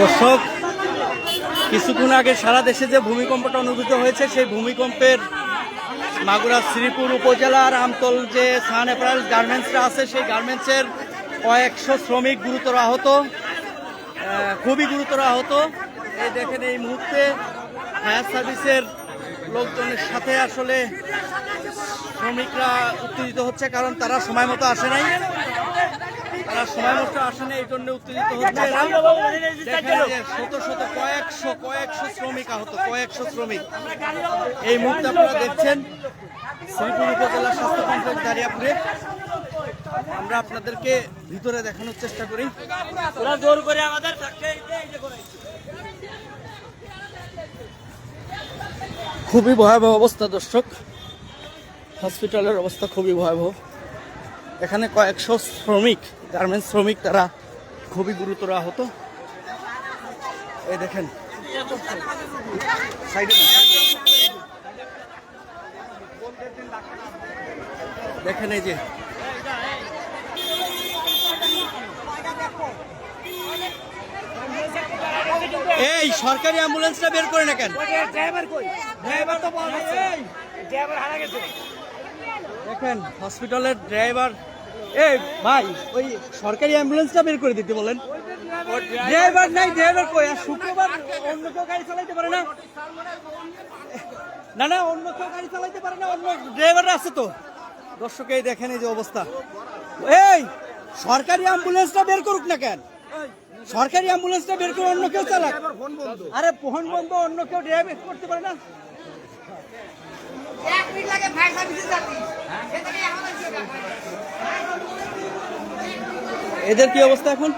দর্শক, কিছুক্ষণ আগে সারা দেশে যে ভূমিকম্পটা অনুভূত হয়েছে, সেই ভূমিকম্পের মাগুরা শ্রীপুর উপজেলার আমতল যে সান এপারেল গার্মেন্টসটা আছে, সেই গার্মেন্টসের কয়েকশো শ্রমিক গুরুতর আহত খুবই গুরুতর আহত। এই দেখেন এই মুহূর্তে ফায়ার সার্ভিসের লোকজনের সাথে আসলে শ্রমিকরা উত্তেজিত হচ্ছে, কারণ তারা সময় মতো আসে নাই। সময় এই জন্য উত্তেজিত হচ্ছে। শত শত কয়েকশো কয়েকশো শ্রমিক আহত কয়েকশো শ্রমিক। এই মুহূর্তে আপনারা দেখছেন শ্রীপুর উপজেলা স্বাস্থ্য কমপ্লেক্স দাঁড়িয়াপুরে। আমরা আপনাদেরকে ভিতরে দেখানোর চেষ্টা করি। ওরা জোর করে আমাদের থাকতে। খুবই ভয়াবহ অবস্থা দর্শক। হসপিটালের অবস্থা খুবই ভয়াবহ। এখানে কয়েকশো শ্রমিক গার্মেন্টস শ্রমিক তারা খুবই গুরুতর আহত। এই দেখেন। সাইডে দেখেন এই যে। এই সরকারি অ্যাম্বুলেন্সটা বের করে না কেন? ড্রাইভার কই? ড্রাইভার তো পাওয়া যাচ্ছে না। ড্রাইভার হারা গেছে। দেখেন হসপিটালের ড্রাইভার এই ভাই, ওই সরকারি অ্যাম্বুলেন্সটা বের করে দিতে বলেন। ড্রাইভার নাই, ড্রাইভার কই? আর শুক্রবার অন্য কেউ গাড়ি চালাইতে পারে না? না না, অন্য কেউ গাড়ি চালাইতে পারে না, অন্য ড্রাইভার আছে তো। দর্শক, এই দেখেন এই যে অবস্থা। এই, সরকারি অ্যাম্বুলেন্সটা বের করুক না কেন? সরকারি অ্যাম্বুলেন্সটা বের করে অন্য কেউ চালাক। আরে, ফোন বন্ধ, অন্য কেউ ড্রাইভ করতে পারে না? এক মিনিট লাগে ফায়ার সার্ভিসে যাচ্ছি সেখানে আমাদের কি ব্যাপার? এদের কি অবস্থা এখন?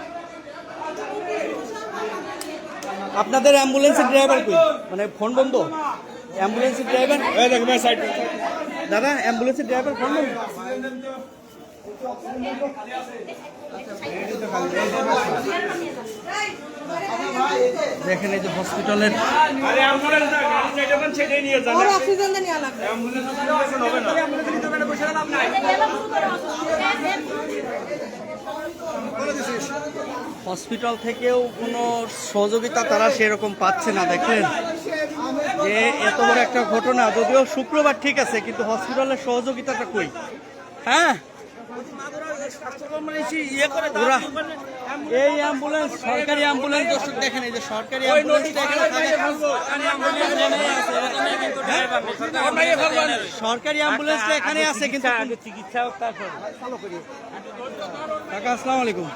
আপনাদের অ্যাম্বুলেন্সের ড্রাইভার কই? মানে ফোন বন্ধ? অ্যাম্বুলেন্সের ড্রাইভার? দাদা অ্যাম্বুলেন্সের ড্রাইভার ফোন বন্ধ? দেখেন এই যে হসপিটালের আরে অ্যাম্বুলেন্স না গাড়ি চাই যখন সেটাই নিয়ে যান ওর অক্সিজেন দিয়ে নেওয়া লাগবে অ্যাম্বুলেন্স হবে না অ্যাম্বুলেন্স নিতে হবে না বসে লাভ নাই হসপিটাল থেকেও কোনো সহযোগিতা তারা সেরকম পাচ্ছে না দেখেন। যে এত বড় একটা ঘটনা যদিও শুক্রবার ঠিক আছে কিন্তু হসপিটালের সহযোগিতাটা কই? হ্যাঁ? ওরা এই অ্যাম্বুলেন্স সরকারি অ্যাম্বুলেন্স। দর্শক দেখেন এই যে সরকারি অ্যাম্বুলেন্স। সরকারি অ্যাম্বুলেন্সটা এখানে আছে কিন্তু আগে চিকিৎসা আসসালামু আলাইকুম।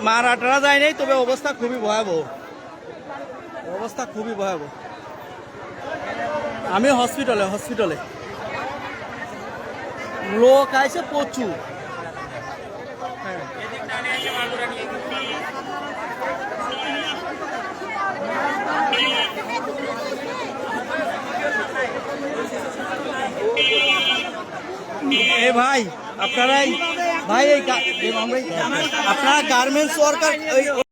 মারাটারা যায় নাই, তবে অবস্থা খুবই ভয়াবহ। অবস্থা খুবই ভয়াবহ। আমি হসপিটালে হসপিটালে লোক আইছে প্রচুর। হ্যাঁ। এ ভাই আপনারাই ভাই এই গা- এ ভাই, আপনারা গার্মেন্টস ওয়ার্কার